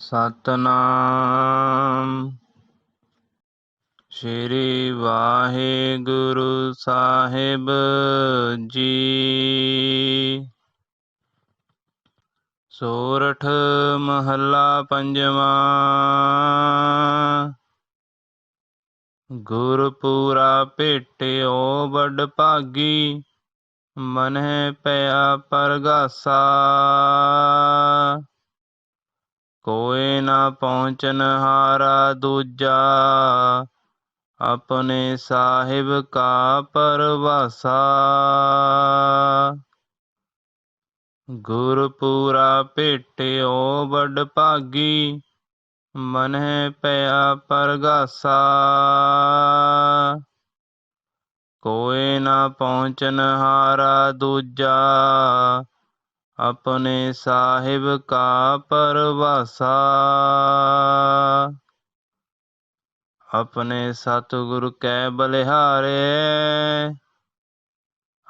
ਸਤਨਾਮ। ਸ਼੍ਰੀ ਵਾਹਿਗੁਰੂ ਸਾਹਿਬ ਜੀ। ਸੋਰਠ ਮਹੱਲਾ ਪੰਜਵਾਂ। ਗੁਰਪੂਰਾ ਭੇਟਿਓ ਵੱਡ ਭਾਗੀ, ਮਨਹਿ ਪਿਆ ਪਰਗਾਸਾ। ਕੋਏ ਨਾ ਪਹੁੰਚਨ ਹਾਰਾ ਦੂਜਾ। ਆਪਣੇ ਸਾਹਿਬ ਕਾ ਪਰਵਾਸਾ। ਗੁਰਪੂਰਾ ਭੇਟਿਓ ਵੱਡ ਭਾਗੀ, ਮਨਹਿ ਪਿਆ ਪਰਗਾਸਾ। ਕੋਏ ਨਾ ਪਹੁੰਚਨ ਹਾਰਾ ਦੂਜਾ ਆਪਣੇ ਸਾਹਿਬ ਕਾ ਪਰਵਾਸਾ। ਆਪਣੇ ਸਤਿਗੁਰ ਕੈ ਬਲਿਹਾਰੇ,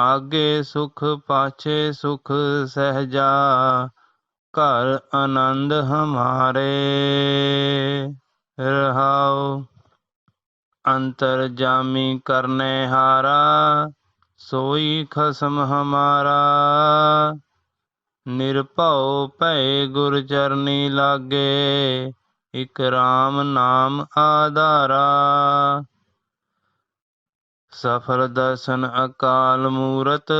ਆਗੇ ਸੁਖ ਪਾਛੇ ਸੁਖ ਸਹਜਾ, ਘਰ ਆਨੰਦ ਹਮਾਰੇ। ਰਹਾਉ ਅੰਤਰ ਜਾਮੀ ਕਰਨੇ ਹਾਰਾ, ਸੋਈ ਖਸਮ ਹਮਾਰਾ। ਨਿਰਭਉ ਭੈ ਗੁਰ ਚਰਨੀ ਲਾਗੇ, ਇਕ ਰਾਮ ਨਾਮ ਆਧਾਰਾ। ਸਫਲ ਦਰਸ਼ਨ ਅਕਾਲ ਮੂਰਤ,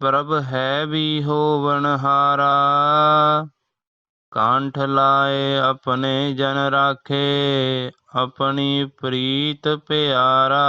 ਪ੍ਰਭ ਹੈ ਵੀ ਹੋਵਨ ਹਾਰਾ। ਕਾਂਠ ਲਾਏ ਆਪਣੇ ਜਨ ਰਾਖੇ, ਆਪਣੀ ਪ੍ਰੀਤ ਪਿਆਰਾ।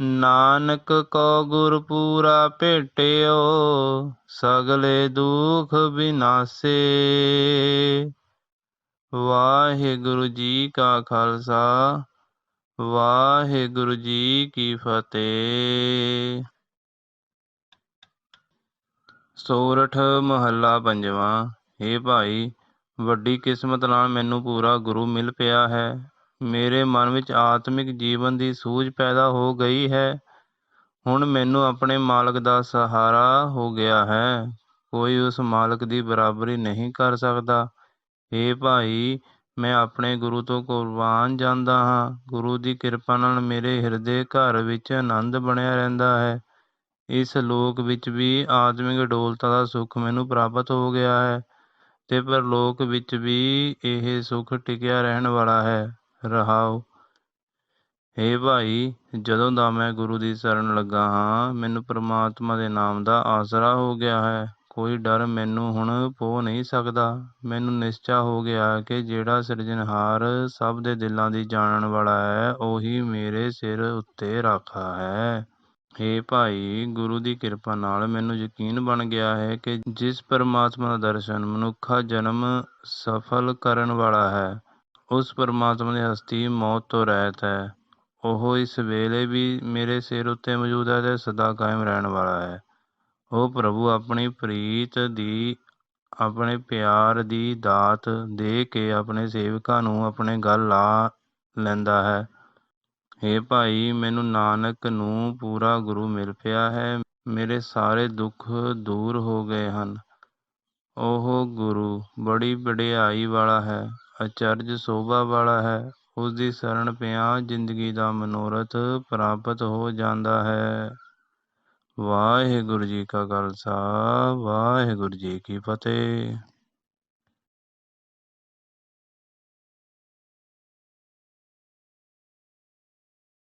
ਨਾਨਕ ਕੋ ਗੁਰ ਪੂਰਾ ਭੇਟਿਓ, ਸਗਲੇ ਦੁਖ ਬਿਨਾਸੇ। ਵਾਹਿਗੁਰੂ ਜੀ ਕਾ ਖਾਲਸਾ, ਵਾਹਿਗੁਰੂ ਜੀ ਕੀ ਫਤਿਹ। ਸੋਰਠ ਮਹੱਲਾ ਪੰਜਵਾਂ ਏ ਭਾਈ, ਵੱਡੀ ਕਿਸਮਤ ਨਾਲ ਮੈਨੂੰ ਪੂਰਾ ਗੁਰੂ ਮਿਲ ਪਿਆ ਹੈ। ਮੇਰੇ ਮਨ ਵਿੱਚ ਆਤਮਿਕ ਜੀਵਨ ਦੀ ਸੂਝ ਪੈਦਾ ਹੋ ਗਈ ਹੈ। ਹੁਣ ਮੈਨੂੰ ਆਪਣੇ ਮਾਲਕ ਦਾ ਸਹਾਰਾ ਹੋ ਗਿਆ ਹੈ। ਕੋਈ ਉਸ ਮਾਲਕ ਦੀ ਬਰਾਬਰੀ ਨਹੀਂ ਕਰ ਸਕਦਾ। ਏ ਭਾਈ, ਮੈਂ ਆਪਣੇ ਗੁਰੂ ਤੋਂ ਕੁਰਬਾਨ ਜਾਂਦਾ ਹਾਂ। ਗੁਰੂ ਦੀ ਕਿਰਪਾ ਨਾਲ ਮੇਰੇ ਹਿਰਦੇ ਘਰ ਵਿੱਚ ਆਨੰਦ ਬਣਿਆ ਰਹਿੰਦਾ ਹੈ। ਇਸ ਲੋਕ ਵਿੱਚ ਵੀ ਆਤਮਿਕ ਡੋਲਤਾ ਦਾ ਸੁੱਖ ਮੈਨੂੰ ਪ੍ਰਾਪਤ ਹੋ ਗਿਆ ਹੈ ਤੇ ਪਰਲੋਕ ਵਿੱਚ ਵੀ ਇਹ ਸੁੱਖ ਟਿਕਿਆ ਰਹਿਣ ਵਾਲਾ ਹੈ। ਰਹਾਉ ਹੇ ਭਾਈ, ਜਦੋਂ ਦਾ ਮੈਂ ਗੁਰੂ ਦੀ ਸ਼ਰਨ ਲੱਗਾ ਹਾਂ, ਮੈਨੂੰ ਪ੍ਰਮਾਤਮਾ ਦੇ ਨਾਮ ਦਾ ਆਸਰਾ ਹੋ ਗਿਆ ਹੈ। ਕੋਈ ਡਰ ਮੈਨੂੰ ਹੁਣ ਪੋ ਨਹੀਂ ਸਕਦਾ। ਮੈਨੂੰ ਨਿਸ਼ਚਾ ਹੋ ਗਿਆ ਕਿ ਜਿਹੜਾ ਸਿਰਜਣਹਾਰ ਸਭ ਦੇ ਦਿਲਾਂ ਦੀ ਜਾਣਨ ਵਾਲਾ ਹੈ, ਉਹੀ ਮੇਰੇ ਸਿਰ ਉੱਤੇ ਰਾਖਾ ਹੈ। ਹੇ ਭਾਈ, ਗੁਰੂ ਦੀ ਕਿਰਪਾ ਨਾਲ ਮੈਨੂੰ ਯਕੀਨ ਬਣ ਗਿਆ ਹੈ ਕਿ ਜਿਸ ਪਰਮਾਤਮਾ ਦਾ ਦਰਸ਼ਨ ਮਨੁੱਖਾ ਜਨਮ ਸਫਲ ਕਰਨ ਵਾਲਾ ਹੈ ਉਸ ਪਰਮਾਤਮਾ ਦੀ ਹਸਤੀ ਮੌਤ ਤੋਂ ਰਹਿਤ ਹੈ। ਉਹ ਇਸ ਵੇਲੇ ਵੀ ਮੇਰੇ ਸਿਰ ਉੱਤੇ ਮੌਜੂਦ ਹੈ ਅਤੇ ਸਦਾ ਕਾਇਮ ਰਹਿਣ ਵਾਲਾ ਹੈ। ਉਹ ਪ੍ਰਭੂ ਆਪਣੀ ਪ੍ਰੀਤ ਦੀ, ਆਪਣੇ ਪਿਆਰ ਦੀ ਦਾਤ ਦੇ ਕੇ ਆਪਣੇ ਸੇਵਕਾਂ ਨੂੰ ਆਪਣੇ ਗੱਲ ਲਾ ਲੈਂਦਾ ਹੈ। ਹੇ ਭਾਈ, ਮੈਨੂੰ ਨਾਨਕ ਨੂੰ ਪੂਰਾ ਗੁਰੂ ਮਿਲ ਪਿਆ ਹੈ। ਮੇਰੇ ਸਾਰੇ ਦੁੱਖ ਦੂਰ ਹੋ ਗਏ ਹਨ। ਉਹ ਗੁਰੂ, ਬੜੀ ਵਡਿਆਈ ਵਾਲਾ ਹੈ। ਅਚਰਜ ਸੋਭਾ ਵਾਲਾ ਹੈ। ਉਸ ਦੀ ਸ਼ਰਨ ਪਿਆ ਜ਼ਿੰਦਗੀ ਦਾ ਮਨੋਰਥ ਪ੍ਰਾਪਤ ਹੋ ਜਾਂਦਾ ਹੈ। ਵਾਹਿਗੁਰੂ ਜੀ ਕਾ ਖਾਲਸਾ, ਵਾਹਿਗੁਰੂ ਜੀ ਕੀ ਫਤਿਹ।